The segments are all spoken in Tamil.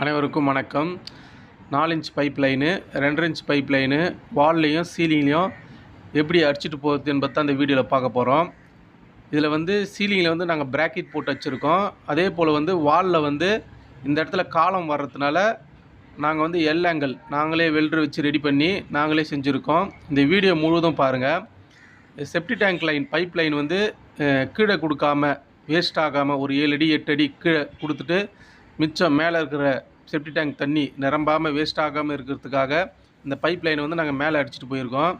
அனைவருக்கும் வணக்கம். நாலு இன்ச் பைப் லைனு ரெண்டரை இன்ச் பைப் லைனு வால்லையும் சீலிங்லேயும் எப்படி அடிச்சிட்டு போகிறது என்பதை தான் இந்த வீடியோவில் பார்க்க போகிறோம் இதில் வந்து சீலிங்கில் வந்து நாங்கள் பிராக்கெட் போட்டு வச்சுருக்கோம். அதே போல் வந்து வாலில் வந்து இந்த இடத்துல காலம் வர்றதுனால நாங்கள் வந்து எல் ஆங்கிள் நாங்களே வெல்டர் வச்சு ரெடி பண்ணி நாங்களே செஞ்சுருக்கோம். இந்த வீடியோ முழுவதும் பாருங்கள் septic tank line pipe line வந்து கீழே கொடுக்காம வேஸ்ட் ஆகாமல் ஒரு ஏழு அடி எட்டு அடி கீழே கொடுத்துட்டு மிச்சம் மேலே இருக்கிற செப்டி டேங்க் தண்ணி நிரம்பாமல் வேஸ்ட் ஆகாமல் இருக்கிறதுக்காக இந்த பைப் லைனை வந்து நாங்கள் மேலே அடிச்சுட்டு போயிருக்கோம்.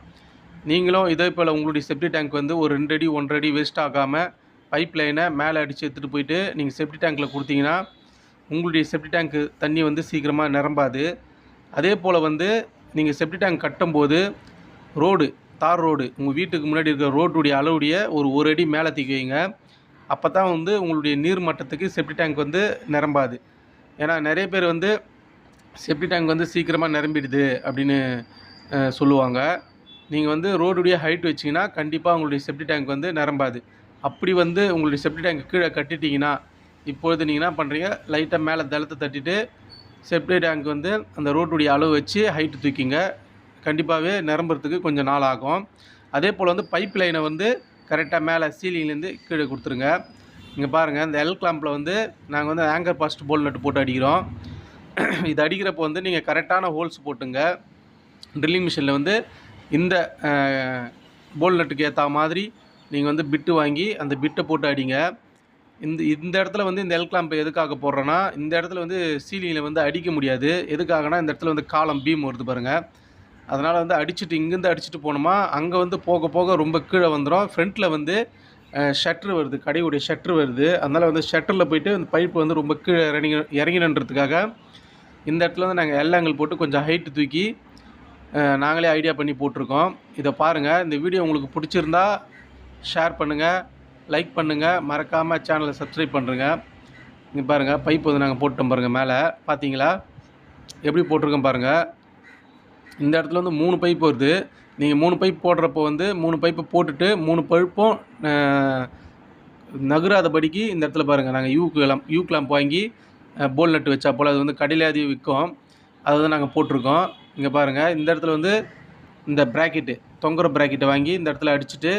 நீங்களும் இதே போல் உங்களுடைய செப்டி டேங்க் வந்து ஒரு ரெண்டு அடி ஒன்றரை அடி வேஸ்ட் ஆகாமல் பைப் லைனை மேலே அடித்து எடுத்துகிட்டு போயிட்டு நீங்கள் செப்டி டேங்க்கில் கொடுத்தீங்கன்னா உங்களுடைய செப்டி டேங்க்கு தண்ணி வந்து சீக்கிரமாக நிரம்பாது. அதே போல் வந்து நீங்கள் செப்டி டேங்க் கட்டும்போது ரோடு தார் ரோடு உங்கள் வீட்டுக்கு முன்னாடி இருக்கிற ரோட்டுடைய அளவுடைய ஒரு ஒரு அடி மேலே தூக்கி வைங்க அப்போ தான் வந்து உங்களுடைய நீர் மட்டத்துக்கு செப்டி டேங்க் வந்து நிரம்பாது. ஏன்னா நிறைய பேர் வந்து செப்டி டேங்க் வந்து சீக்கிரமாக நிரம்பிடுது அப்படின்னு சொல்லுவாங்க. நீங்கள் வந்து ரோடுடைய ஹைட் வச்சிங்கன்னா கண்டிப்பாக உங்களுடைய செப்டி டேங்க் வந்து நிரம்பாது. அப்படி வந்து உங்களுடைய செப்டி டேங்க் கீழே கட்டிட்டிங்கன்னா இப்பொழுது நீங்கள் என்ன பண்ணுறீங்க லைட்டாக மேலே தளத்தை தட்டிட்டு செப்டி டேங்க் வந்து அந்த ரோட்டுடைய அளவு வச்சு ஹைட்டு தூக்கிங்க. கண்டிப்பாகவே நிரம்புறதுக்கு கொஞ்சம் நாள் ஆகும். அதே போல் வந்து பைப் லைனை வந்து கரெக்டாக மேலே சீலிங்லேருந்து கீழே கொடுத்துருங்க. இங்கே பாருங்கள் இந்த எல் கிளாம்பில் வந்து நாங்கள் வந்து ஆங்கர் பாஸ்ட் போல் நட்டு போட்டு அடிக்கிறோம். இது அடிக்கிறப்போ வந்து நீங்கள் கரெக்டான ஹோல்ஸ் போட்டுங்க. ட்ரில்லிங் மிஷினில் வந்து இந்த போல் நட்டுக்கு ஏற்ற மாதிரி நீங்கள் வந்து பிட்டு வாங்கி அந்த பிட்டை போட்டு அடிங்க. இந்த இந்த இடத்துல வந்து இந்த எல் கிளாம்பை எதுக்காக போடுறோன்னா இந்த இடத்துல வந்து சீலிங்கில் வந்து அடிக்க முடியாது. எதுக்காகனா இந்த இடத்துல வந்து காலம் பீம் வருது பாருங்கள் அதனால் வந்து அடிச்சுட்டு இங்கேருந்து அடிச்சுட்டு போனோமா அங்கே வந்து போக போக ரொம்ப கீழே வந்துடும் ஃப்ரண்ட்டில் வந்து ஷட்ரு வருது கடையுடைய ஷட்ரு வருது. அதனால் வந்து ஷட்டரில் போயிட்டு இந்த பைப்பு வந்து ரொம்ப கீழே இறங்கி இறங்கினன்றதுக்காக இந்த இடத்துல வந்து நாங்கள் எல்லாங்கள் போட்டு கொஞ்சம் ஹைட்டு தூக்கி நாங்களே ஐடியா பண்ணி போட்டிருக்கோம். இதை பாருங்கள் இந்த வீடியோ உங்களுக்கு பிடிச்சிருந்தா ஷேர் பண்ணுங்கள் லைக் பண்ணுங்கள் மறக்காமல் சேனலை சப்ஸ்கிரைப் பண்ணுறங்க இங்கே பாருங்கள் பைப் வந்து நாங்கள் போட்டோம் பாருங்கள் மேலே. பார்த்தீங்களா எப்படி போட்டிருக்கோம் பாருங்கள் இந்த இடத்துல வந்து மூணு பைப் வருது. நீங்கள் மூணு பைப் போடுறப்போ வந்து மூணு பைப்பை போட்டுட்டு மூணு பைப்பும் நகராதபடிக்கு இந்த இடத்துல பாருங்கள் நாங்கள் யூ கிளாம் யூ கிளாம்ப் வாங்கி போல் நட்டு வச்சா போல். அது வந்து கடையிலாதி விற்கும். அதை வந்து நாங்கள் போட்டிருக்கோம். இங்கே பாருங்கள் இந்த இடத்துல வந்து இந்த ப்ராக்கெட்டு தொங்குற ப்ராக்கெட்டை வாங்கி இந்த இடத்துல அடிச்சுட்டு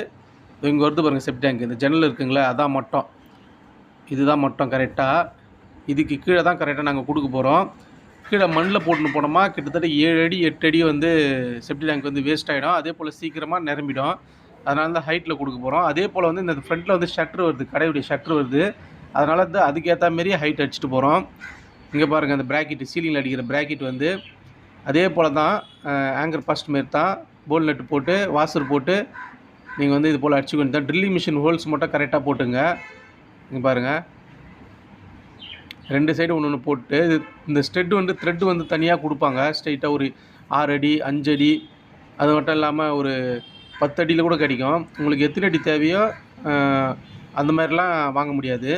இங்கே வருது பாருங்கள் செப்ட் இந்த ஜன்னல் இருக்குங்களா அதான் மட்டம் இதுதான் மட்டம் கரெக்டாக இதுக்கு கீழே தான் கரெக்டாக நாங்கள் கொடுக்க போகிறோம் கீழே மண்ணில் போட்டுன்னு போனோமா கிட்டத்தட்ட ஏழு அடி எட்டு அடி வந்து செப்டி டேங்க் வந்து வேஸ்ட் ஆகிடும் அதே போல் சீக்கிரமாக நிரம்பிடும். அதனால தான் ஹைட்டில் கொடுக்க போகிறோம் அதே போல் வந்து இந்த ஃப்ரண்ட்டில் வந்து ஷட்ரு வருது. கடையுடைய ஷட்ரு வருது. அதனால் வந்து அதுக்கேற்ற மாரி ஹைட் அடிச்சுட்டு போகிறோம் இங்கே பாருங்கள் அந்த ப்ராக்கெட்டு சீலிங்கில் அடிக்கிற ப்ராக்கெட் வந்து. அதே போல் தான் ஆங்கர் ஃபஸ்ட் மாரி தான். போல் நட்டு போட்டு வாசர் போட்டு நீங்கள் வந்து இது போல் அடிச்சுக்கணும் தான் ட்ரில்லிங் மிஷின் ஹோல்ஸ் மட்டும் கரெக்டாக போட்டுங்க. இங்கே பாருங்கள் ரெண்டு சைடு ஒன்று ஒன்று போட்டு இது இந்த ஸ்டெட் வந்து த்ரெட் வந்து தனியாக கொடுப்பாங்க. ஸ்ட்ரைட்டாக ஒரு ஆறு அடி அஞ்சு அடி. அது மட்டும் இல்லாமல் ஒரு பத்து அடியில் கூட கிடைக்கும். உங்களுக்கு எத்தனை அடி தேவையோ அந்த மாதிரிலாம் வாங்க முடியாது.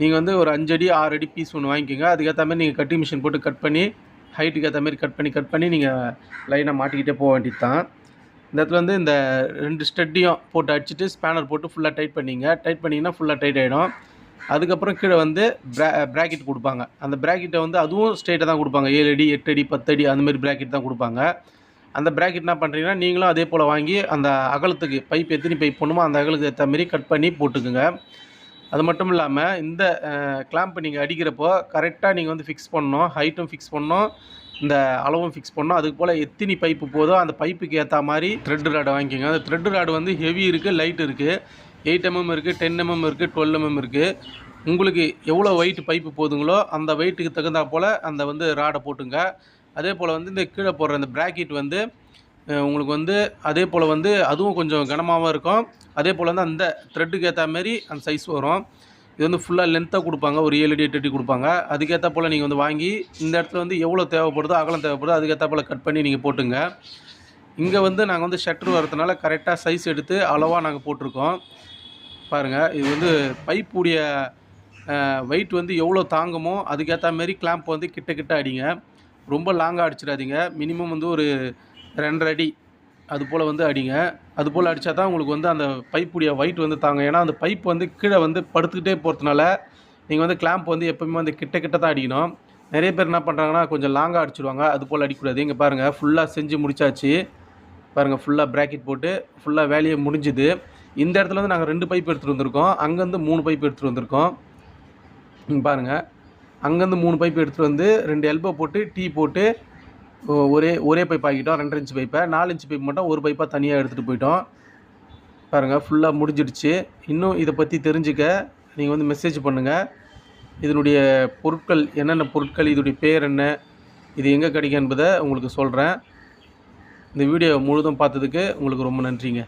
நீங்கள் வந்து ஒரு அஞ்சு அடி ஆறு அடி பீஸ் ஒன்று வாங்கிக்கோங்க. அதுக்கேற்ற மாதிரி நீங்கள் கட்டிங் மிஷின் போட்டு கட் பண்ணி ஹைட்டுக்கு ஏற்ற மாதிரி கட் பண்ணி கட் பண்ணி நீங்கள் லைனாக மாட்டிக்கிட்டே போக வேண்டியது தான் இந்த இடத்துல வந்து இந்த ரெண்டு ஸ்டெட்டையும் போட்டு அடிச்சுட்டு ஸ்பேனர் போட்டு ஃபுல்லாக டைட் பண்ணிங்க. டைட் பண்ணிங்கன்னா ஃபுல்லாக டைட் ஆகிடும் அதுக்கப்புறம் கீழே வந்து ப்ரா ப்ராக்கெட் கொடுப்பாங்க. அந்த ப்ராக்கெட்டை வந்து அதுவும் ஸ்ட்ரெயிட்டாக தான் கொடுப்பாங்க. ஏழு அடி எட்டு அடி பத்து அடி அந்த மாதிரி ப்ராக்கெட் தான் கொடுப்பாங்க. அந்த ப்ராக்கெட் என்ன பண்ணுறீங்கன்னா நீங்களும் அதே போல் வாங்கி அந்த அகலத்துக்கு பைப் எத்தனை பைப் போடணுமோ அந்த அகலத்துக்கு ஏற்ற மாதிரி கட் பண்ணி போட்டுக்குங்க. அது மட்டும் இல்லாமல் இந்த கிளாம்ப் நீங்கள் அடிக்கிறப்போ கரெக்டாக நீங்கள் வந்து ஃபிக்ஸ் பண்ணணும். ஹைட்டும் ஃபிக்ஸ் பண்ணணும். இந்த அளவும் ஃபிக்ஸ் பண்ணணும். அதுக்கு போல் எத்தினி பைப்பு போதோ அந்த பைப்புக்கு ஏற்ற மாதிரி த்ரெட் ராடு வாங்கிக்கோங்க. அந்த த்ரெட் ராடு வந்து ஹெவி இருக்குது லைட் இருக்குது எயிட் எம்எம் இருக்குது டென் எம்எம் இருக்குது டுவெல் எம்எம் இருக்குது உங்களுக்கு எவ்வளோ வெயிட் பைப்பு போதுங்களோ அந்த வெயிட்டுக்கு தகுந்தா போல் அந்த வந்து ராடை போட்டுங்க. அதே போல் வந்து இந்த கீழே போடுற அந்த ப்ராக்கெட் வந்து உங்களுக்கு வந்து அதே போல் வந்து அதுவும் கொஞ்சம் கனமாகவும் இருக்கும். அதே போல் வந்து அந்த த்ரெட்டுக்கு ஏற்ற மாதிரி அந்த சைஸ் வரும். இது வந்து ஃபுல்லாக லென்த்தாக கொடுப்பாங்க ஒரு ஏழு அடி எட்டு அடி கொடுப்பாங்க. அதுக்கேற்ற போல் நீங்கள் வந்து வாங்கி இந்த இடத்துல வந்து எவ்வளோ தேவைப்படுதோ அகலம் தேவைப்படுதோ அதுக்கேற்ற போல் கட் பண்ணி நீங்கள் போட்டுங்க. இங்கே வந்து நாங்கள் வந்து ஷட்டர் வரதுனால கரெக்டாக சைஸ் எடுத்து அளவாக நாங்கள் போட்டிருக்கோம். பாருங்கள் இது வந்து பைப்புடைய வெயிட் வந்து எவ்வளோ தாங்குமோ அதுக்கேற்ற மாரி கிளாம்ப் வந்து கிட்ட கிட்ட அடிங்க. ரொம்ப லாங்காக அடிச்சிடாதீங்க. மினிமம் வந்து ஒரு ரெண்டரை அடி அது போல் வந்து அடிங்க. அது போல் அடித்தா தான் உங்களுக்கு வந்து அந்த பைப்புடைய weight வந்து தாங்க ஏன்னா அந்த பைப் வந்து கீழே வந்து படுத்துக்கிட்டே போகிறதுனால நீங்கள் வந்து கிளாம்ப் வந்து எப்பவுமே வந்து கிட்ட கிட்ட தான் அடிக்கணும். நிறைய பேர் என்ன பண்ணுறாங்கன்னா கொஞ்சம் லாங்காக அடிச்சிடுவாங்க. அது போல் அடிக்கக்கூடாது. இங்கே பாருங்கள் ஃபுல்லாக செஞ்சு முடிச்சாச்சு. பாருங்கள் ஃபுல்லாக ப்ராக்கெட் போட்டு ஃபுல்லாக வேலையை முடிஞ்சுது. இந்த இடத்துல வந்து நாங்கள் ரெண்டு பைப் எடுத்துகிட்டு வந்திருக்கோம். அங்கேருந்து மூணு பைப் எடுத்துகிட்டு வந்திருக்கோம். பாருங்கள் அங்கேருந்து மூணு பைப் எடுத்துகிட்டு வந்து ரெண்டு எல்போ போட்டு டீ போட்டு ஒரே ஒரே பைப் ஆக்கிட்டோம். ரெண்டரை இன்ச் பைப்பை நாலு இன்ச் பைப் மட்டும் ஒரு பைப்பாக தனியாக எடுத்துகிட்டு போயிட்டோம். பாருங்கள் ஃபுல்லாக முடிஞ்சிடுச்சு. இன்னும் இதை பற்றி தெரிஞ்சுக்க நீங்கள் வந்து மெசேஜ் பண்ணுங்கள் இதனுடைய பொருட்கள் என்னென்ன பொருட்கள் இதனுடைய பேர் என்ன இது எங்கே கிடைக்கும் என்பதை உங்களுக்கு சொல்கிறேன் இந்த வீடியோ முழுதும் பார்த்ததுக்கு உங்களுக்கு ரொம்ப நன்றிங்க.